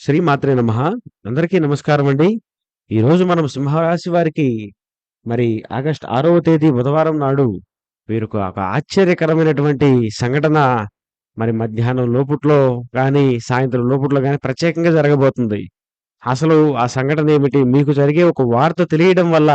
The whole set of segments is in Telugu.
శ్రీమాత్రే నమ అందరికీ నమస్కారం అండి. ఈరోజు మనం సింహరాశి వారికి మరి ఆగస్టు ఆరవ తేదీ బుధవారం నాడు వీరికి ఒక ఆశ్చర్యకరమైనటువంటి సంఘటన మరి మధ్యాహ్నం లోపుట్లో కానీ సాయంత్రం లోపుట్లో కానీ ప్రత్యేకంగా జరగబోతుంది. అసలు ఆ సంఘటన ఏమిటి? మీకు జరిగే ఒక వార్త తెలియడం వల్ల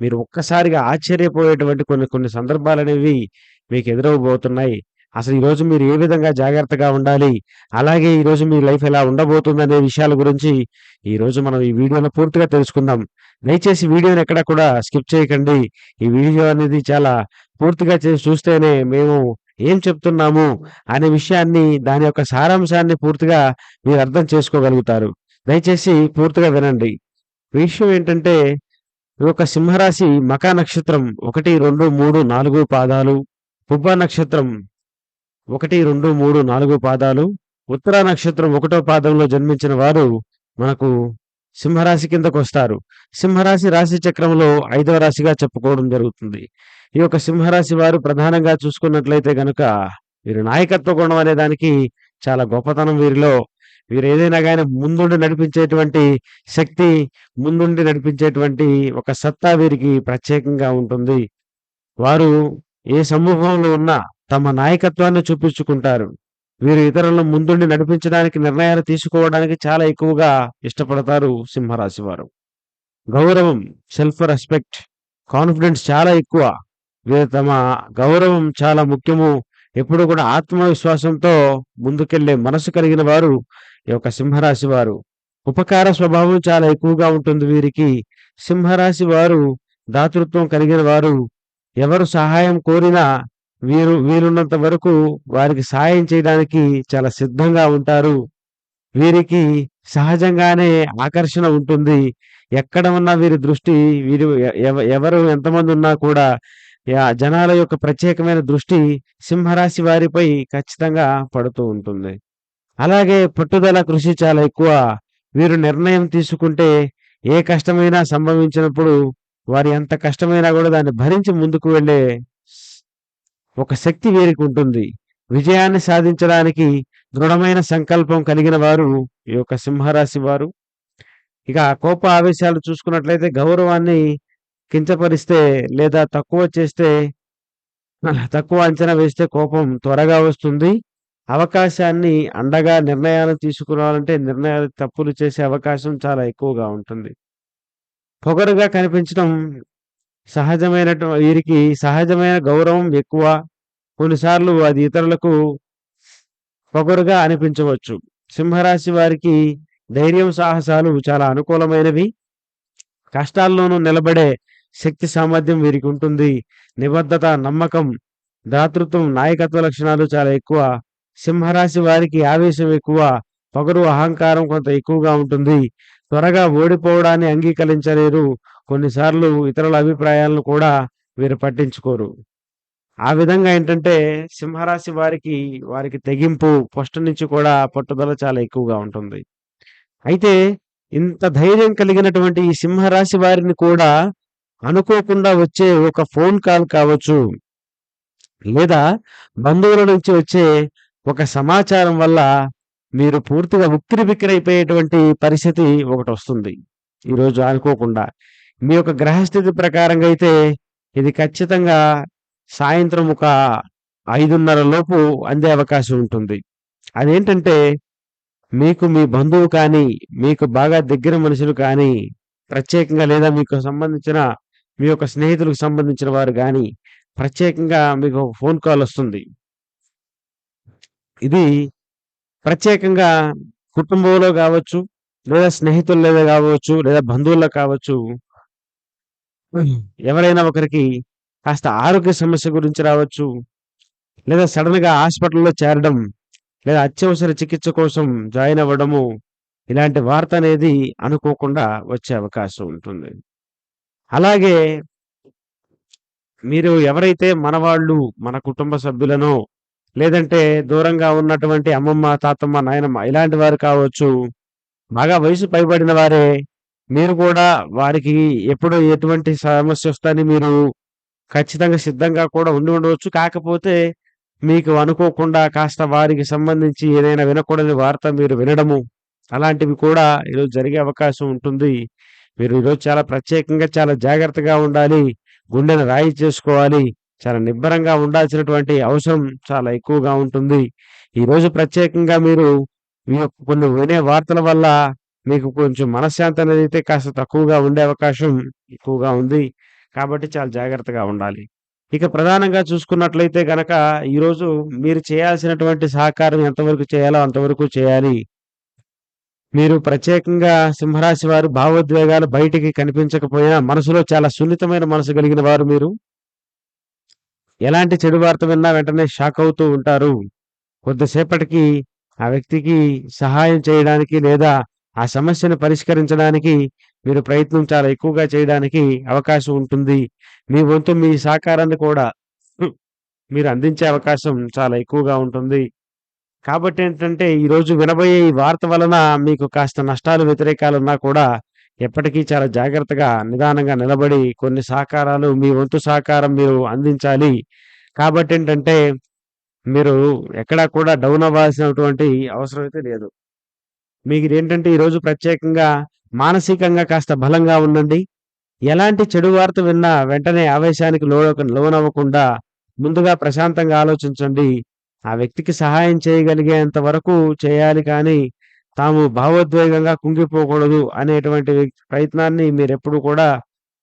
మీరు ఒక్కసారిగా ఆశ్చర్యపోయేటువంటి కొన్ని కొన్ని సందర్భాలు అనేవి మీకు ఎదురవబోతున్నాయి అసలు ఈరోజు మీరు ఏ విధంగా జాగ్రత్తగా ఉండాలి? అలాగే ఈరోజు మీ లైఫ్ ఎలా ఉండబోతుందనే విషయాల గురించి ఈరోజు మనం ఈ వీడియోలో పూర్తిగా తెలుసుకుందాం. దయచేసి వీడియోని ఎక్కడ కూడా స్కిప్ చేయకండి. ఈ వీడియో అనేది చాలా పూర్తిగా చేసి చూస్తేనే మేము ఏం చెప్తున్నాము అనే విషయాన్ని దాని యొక్క సారాంశాన్ని పూర్తిగా మీరు అర్థం చేసుకోగలుగుతారు. దయచేసి పూర్తిగా వినండి. విషయం ఏంటంటే ఈ యొక్క సింహరాశి మఖా నక్షత్రం 1, 2, 3, 4 పాదాలు, పుబ్బ నక్షత్రం 1, 2, 3, 4 పాదాలు, ఉత్తర నక్షత్రం ఒకటో పాదంలో జన్మించిన వారు మనకు సింహరాశి కిందకు వస్తారు సింహరాశి రాశి చక్రంలో ఐదవ రాశిగా చెప్పుకోవడం జరుగుతుంది. ఈ యొక్క సింహరాశి వారు ప్రధానంగా చూసుకున్నట్లయితే గనుక వీరు నాయకత్వ గుణం అనే దానికి చాలా గొప్పతనం వీరిలో. వీరు ఏదైనా కానీ ముందుండి నడిపించేటువంటి శక్తి, ముందుండి నడిపించేటువంటి ఒక సత్తా వీరికి ప్రత్యేకంగా ఉంటుంది. వారు ఏ సమూహంలో ఉన్నా తమ నాయకత్వాన్ని చూపించుకుంటారు. వీరు ఇతరులను ముందుండి నడిపించడానికి, నిర్ణయాలు తీసుకోవడానికి చాలా ఎక్కువగా ఇష్టపడతారు సింహరాశి వారు. గౌరవం, సెల్ఫ్ రెస్పెక్ట్, కాన్ఫిడెన్స్ చాలా ఎక్కువ. వీరు తమ గౌరవం చాలా ముఖ్యము. ఎప్పుడు కూడా ఆత్మవిశ్వాసంతో ముందుకెళ్ళే మనసు కలిగిన వారు ఈ యొక్క సింహరాశి వారు. ఉపకార స్వభావం చాలా ఎక్కువగా ఉంటుంది వీరికి. సింహరాశి వారు దాతృత్వం కలిగిన వారు. ఎవరు సహాయం కోరినా వీరు వీరున్నంత వరకు వారికి సహాయం చేయడానికి చాలా సిద్ధంగా ఉంటారు. వీరికి సహజంగానే ఆకర్షణ ఉంటుంది. ఎక్కడ ఉన్నా వీరి దృష్టి వీరు ఎవ ఎవరు ఎంతమంది ఉన్నా కూడా జనాల యొక్క ప్రత్యేకమైన దృష్టి సింహరాశి వారిపై ఖచ్చితంగా పడుతూ ఉంటుంది. అలాగే పట్టుదల, కృషి చాలా ఎక్కువ. వీరు నిర్ణయం తీసుకుంటే ఏ కష్టమైనా సంభవించినప్పుడు వారు ఎంత కష్టమైనా కూడా దాన్ని భరించి ముందుకు వెళ్ళే ఒక శక్తి వీరికి ఉంటుంది. విజయాన్ని సాధించడానికి దృఢమైన సంకల్పం కలిగిన వారు ఈ యొక్క సింహరాశి వారు. ఇక కోప ఆవేశాలు చూసుకున్నట్లయితే గౌరవాన్ని కించపరిస్తే లేదా తక్కువ చేస్తే తక్కువ అంచనా వేస్తే కోపం త్వరగా వస్తుంది. అవకాశాన్ని అండగా నిర్ణయాలు తీసుకురావాలంటే నిర్ణయాలు తప్పులు చేసే అవకాశం చాలా ఎక్కువగా ఉంటుంది. పొగరుగా కనిపించడం సహజమైన వీరికి సహజమైన గౌరవం ఎక్కువ. కొన్నిసార్లు అది ఇతరులకు పొగరుగా అనిపించవచ్చు. సింహరాశి వారికి ధైర్యం, సాహసాలు చాలా అనుకూలమైనవి. కష్టాల్లోనూ నిలబడే శక్తి సామర్థ్యం వీరికి ఉంటుంది. నిబద్ధత, నమ్మకం, దాతృత్వం, నాయకత్వ లక్షణాలు చాలా ఎక్కువ. సింహరాశి వారికి ఆవేశం ఎక్కువ. పొగరు, అహంకారం కొంత ఎక్కువగా ఉంటుంది. త్వరగా ఓడిపోవడాన్ని అంగీకరించలేరు. కొన్నిసార్లు ఇతరుల అభిప్రాయాలను కూడా వీరు పట్టించుకోరు. ఆ విధంగా ఏంటంటే సింహరాశి వారికి, వారికి తెగింపు ఫస్ట్ నుంచి కూడా పట్టుదల చాలా ఎక్కువగా ఉంటుంది. అయితే ఇంత ధైర్యం కలిగినటువంటి ఈ సింహరాశి వారిని కూడా అనుకోకుండా వచ్చే ఒక ఫోన్ కాల్ కావచ్చు. లేదా బంధువుల నుంచి వచ్చే ఒక సమాచారం వల్ల మీరు పూర్తిగా ఉక్కిరిబిక్కిరైపోయేటువంటి పరిస్థితి ఒకటి వస్తుంది ఈరోజు అనుకోకుండా. మీ యొక్క గ్రహస్థితి ప్రకారంగా అయితే ఇది ఖచ్చితంగా సాయంత్రం ఒక 5:30 లోపు అందే అవకాశం ఉంటుంది. అదేంటంటే మీకు మీ బంధువు కానీ, మీకు బాగా దగ్గర మనుషులు కానీ, ప్రత్యేకంగా లేదా మీకు సంబంధించిన మీ యొక్క స్నేహితులకు సంబంధించిన వారు కానీ ప్రత్యేకంగా మీకు ఫోన్ కాల్ వస్తుంది. ఇది ప్రత్యేకంగా కుటుంబంలో కావచ్చు లేదా స్నేహితుల్లో కావచ్చు లేదా బంధువుల్లో కావచ్చు. ఎవరైనా ఒకరికి కాస్త ఆరోగ్య సమస్య గురించి రావచ్చు. లేదా సడెన్‌గా హాస్పిటల్‌లో చేరడం, లేదా అత్యవసర చికిత్స కోసం జాయిన్ అవ్వడము. ఇలాంటి వార్త అనేది అనుకోకుండా వచ్చే అవకాశం ఉంటుంది. అలాగే మీరు ఎవరైతే మనవాళ్ళు, మన కుటుంబ సభ్యులనో, లేదంటే దూరంగా ఉన్నటువంటి అమ్మమ్మ, తాతమ్మ, నాయనమ్మ ఇలాంటి వారు కావచ్చు. బాగా వయసు పైబడిన వారే. మీరు కూడా వారికి ఎప్పుడు ఎటువంటి సమస్య వస్తాయని మీరు ఖచ్చితంగా సిద్ధంగా కూడా ఉండి ఉండవచ్చు. కాకపోతే మీకు అనుకోకుండా కాస్త వారికి సంబంధించి ఏదైనా వినకూడని వార్త మీరు వినడము. అలాంటివి కూడా ఈరోజు జరిగే అవకాశం ఉంటుంది. మీరు ఈరోజు చాలా ప్రత్యేకంగా చాలా జాగ్రత్తగా ఉండాలి. గుండెను రాయి చేసుకోవాలి. చాలా నిబ్బరంగా ఉండాల్సినటువంటి అవసరం చాలా ఎక్కువగా ఉంటుంది. ఈరోజు ప్రత్యేకంగా మీరు మీ యొక్క కొన్ని వినే వార్తల వల్ల మీకు కొంచెం మనశ్శాంతి అనేది అయితే కాస్త తక్కువగా ఉండే అవకాశం ఎక్కువగా ఉంది. కాబట్టి చాలా జాగ్రత్తగా ఉండాలి. ఇక ప్రధానంగా చూసుకున్నట్లయితే గనక ఈరోజు మీరు చేయాల్సినటువంటి సహకారం ఎంతవరకు చేయాలో అంతవరకు చేయాలి. మీరు ప్రత్యేకంగా సింహరాశి వారు భావోద్వేగాలు బయటికి కనిపించకపోయినా మనసులో చాలా సున్నితమైన మనసు కలిగిన వారు మీరు. ఎలాంటి చెడు వార్త విన్నా వెంటనే షాక్ అవుతూ ఉంటారు. కొద్దిసేపటికి ఆ వ్యక్తికి సహాయం చేయడానికి లేదా ఆ సమస్యను పరిష్కరించడానికి మీరు ప్రయత్నం చాలా ఎక్కువగా చేయడానికి అవకాశం ఉంటుంది. మీ వంతు మీ సహకారాన్ని కూడా మీరు అందించే అవకాశం చాలా ఎక్కువగా ఉంటుంది. కాబట్టి ఏంటంటే ఈరోజు వినబోయే ఈ వార్త వలన మీకు కాస్త నష్టాలు, వ్యతిరేకాలు ఉన్నా కూడా ఎప్పటికీ చాలా జాగ్రత్తగా, నిదానంగా నిలబడి కొన్ని సహకారాలు మీ వంతు సహకారం మీరు అందించాలి. కాబట్టి ఏంటంటే మీరు ఎక్కడా కూడా డౌన్ అవ్వాల్సినటువంటి అవసరం అయితే లేదు. మీరేంటంటే ఈరోజు ప్రత్యేకంగా మానసికంగా కాస్త బలంగా ఉండండి. ఎలాంటి చెడు వార్త విన్నా వెంటనే ఆవేశానికి లోనక లోనవ్వకుండా ముందుగా ప్రశాంతంగా ఆలోచించండి. ఆ వ్యక్తికి సహాయం చేయగలిగేంత వరకు చేయాలి కానీ, తాము భావోద్వేగంగా కుంగిపోకూడదు అనేటువంటి ప్రయత్నాన్ని మీరెప్పుడు కూడా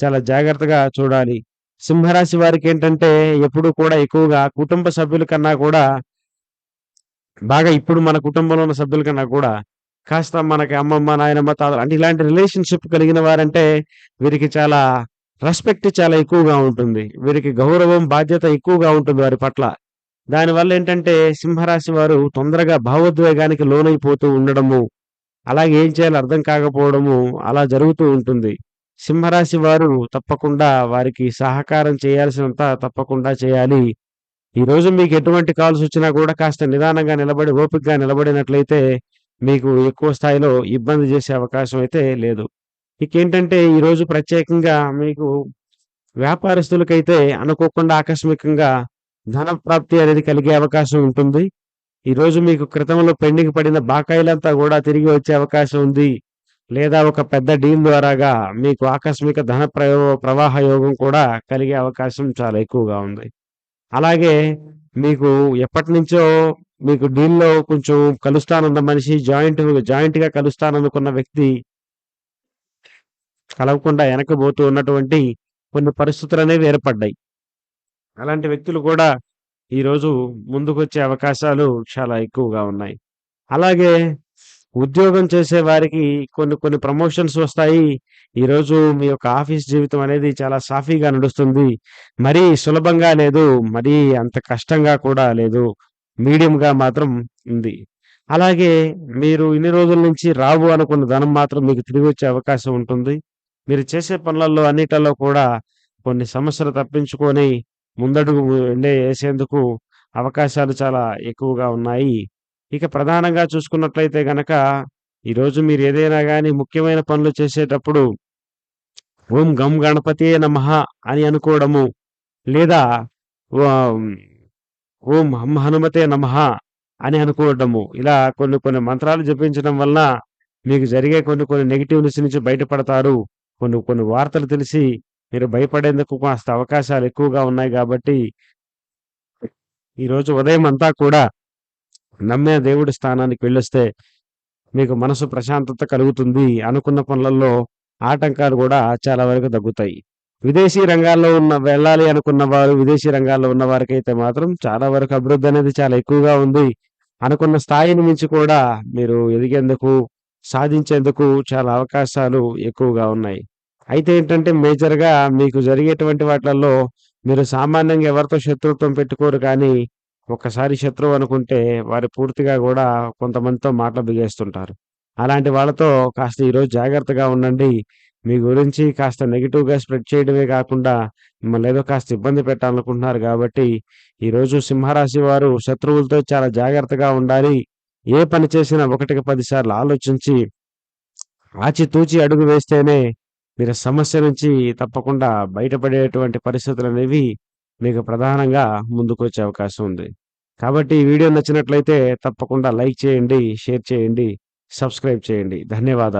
చాలా జాగ్రత్తగా చూడాలి. సింహరాశి వారికి ఏంటంటే ఎప్పుడూ కూడా ఎక్కువగా కుటుంబ సభ్యుల కన్నా కూడా బాగా ఇప్పుడు మన కుటుంబంలో ఉన్న సభ్యుల కన్నా కూడా కాస్త మనకి అమ్మమ్మ, నాయనమ్మ, తాతలు అంటే ఇలాంటి రిలేషన్‌షిప్ కలిగిన వారంటే వీరికి చాలా రెస్పెక్ట్ చాలా ఎక్కువగా ఉంటుంది. వీరికి గౌరవం, బాధ్యత ఎక్కువగా ఉంటుంది వారి పట్ల. దానివల్ల ఏంటంటే సింహరాశి వారు తొందరగా భావోద్వేగానికి లోనైపోతూ ఉండడము, అలాగే ఏం చేయాలో అర్థం కాకపోవడము అలా జరుగుతూ ఉంటుంది. సింహరాశి వారు తప్పకుండా వారికి సహకారం చేయాల్సినంత తప్పకుండా చేయాలి. ఈరోజు మీకు ఎటువంటి కాల్స్ వచ్చినా కూడా కాస్త నిదానంగా నిలబడి, ఓపికగా నిలబడినట్లయితే మీకు ఎక్కువ స్థాయిలో ఇబ్బంది చేసే అవకాశం అయితే లేదు. ఇంకేంటంటే ఈరోజు ప్రత్యేకంగా మీకు వ్యాపారస్తులకైతే అనుకోకుండా ఆకస్మికంగా ధన ప్రాప్తి అనేది కలిగే అవకాశం ఉంటుంది. ఈరోజు మీకు క్రితంలో పెండింగ్ పడిన బకాయిలంతా కూడా తిరిగి వచ్చే అవకాశం ఉంది. లేదా ఒక పెద్ద డీల్ ద్వారాగా మీకు ఆకస్మిక ధన ప్రయో ప్రవాహ యోగం కూడా కలిగే అవకాశం చాలా ఎక్కువగా ఉంది. అలాగే మీకు ఎప్పటి నుంచో మీకు డీల్‌లో కొంచెం కలుస్తానన్న మనిషి జాయింట్ జాయింట్‌గా కలుస్తాననుకున్న వ్యక్తి కలవకుండా వెనకబోతూ ఉన్నటువంటి కొన్ని పరిస్థితులు అనేవి ఏర్పడ్డాయి. అలాంటి వ్యక్తులు కూడా ఈరోజు ముందుకొచ్చే అవకాశాలు చాలా ఎక్కువగా ఉన్నాయి. అలాగే ఉద్యోగం చేసే వారికి కొన్ని కొన్ని ప్రమోషన్స్ వస్తాయి. ఈరోజు మీ యొక్క ఆఫీస్ జీవితం అనేది చాలా సాఫీగా నడుస్తుంది. మరీ సులభంగా లేదు. మరీ అంత కష్టంగా కూడా లేదు. మీడియంగా మాత్రం ఉంది. అలాగే మీరు ఇన్ని రోజుల నుంచి రావు అనుకున్న ధనం మాత్రం మీకు తిరిగి వచ్చే అవకాశం ఉంటుంది. మీరు చేసే పనులలో అన్నిటిలో కూడా కొన్ని సమస్యలు తప్పించుకొని ముందడుగు వేసేందుకు అవకాశాలు చాలా ఎక్కువగా ఉన్నాయి. ఇక ప్రధానంగా చూసుకున్నట్లయితే గనక ఈరోజు మీరు ఏదైనా కానీ ముఖ్యమైన పనులు చేసేటప్పుడు ఓం గం గణపతియే నమః అని అనుకోవడము. లేదా ఓం హం హనుమతే నమః అని అనుకోవడము. ఇలా కొన్ని కొన్ని మంత్రాలు జపించడం వలన మీకు జరిగే కొన్ని కొన్ని నెగిటివ్నెస్ నుంచి బయటపడతారు. కొన్ని కొన్ని వార్తలు తెలిసి మీరు భయపడేందుకు కాస్త అవకాశాలు ఎక్కువగా ఉన్నాయి కాబట్టి ఈరోజు ఉదయం అంతా కూడా నమ్మే దేవుడి స్థానానికి వెళ్ళొస్తే మీకు మనసు ప్రశాంతత కలుగుతుంది. అనుకున్న పనులలో ఆటంకాలు కూడా చాలా వరకు తగ్గుతాయి. విదేశీ రంగాల్లో ఉన్న వెళ్ళాలి అనుకున్న వారు, విదేశీ రంగాల్లో ఉన్న వారికైతే మాత్రం చాలా వరకు అభివృద్ధి అనేది చాలా ఎక్కువగా ఉంది. అనుకున్న స్థాయిని మించి కూడా మీరు ఎదిగేందుకు, సాధించేందుకు చాలా అవకాశాలు ఎక్కువగా ఉన్నాయి. అయితే ఏంటంటే మేజర్‌గా మీకు జరిగేటువంటి వాటిలల్లో మీరు సామాన్యంగా ఎవరితో శత్రుత్వం పెట్టుకోరు కానీ, ఒక్కసారి శత్రువు అనుకుంటే వారు పూర్తిగా కూడా కొంతమందితో మాటలు బిగేస్తుంటారు. అలాంటి వాళ్ళతో కాస్త ఈరోజు జాగ్రత్తగా ఉండండి. మీ గురించి కాస్త నెగిటివ్గా స్ప్రెడ్ చేయడమే కాకుండా మిమ్మల్ని ఏదో కాస్త ఇబ్బంది పెట్టాలనుకుంటున్నారు కాబట్టి ఈరోజు సింహరాశి వారు శత్రువులతో చాలా జాగ్రత్తగా ఉండాలి. ఏ పని చేసినా ఒకటికి పదిసార్లు ఆలోచించి ఆచితూచి అడుగు వేస్తేనే మీరు సమస్య నుంచి తప్పకుండా బయటపడేటువంటి పరిస్థితులనేవి మీకు ప్రధానంగా ముందుకొచ్చే అవకాశం ఉంది. కాబట్టి ఈ వీడియో నచ్చినట్లయితే తప్పకుండా లైక్ చేయండి, షేర్ చేయండి. సబ్స్క్రైబ్ చేయండి ధన్యవాదాలు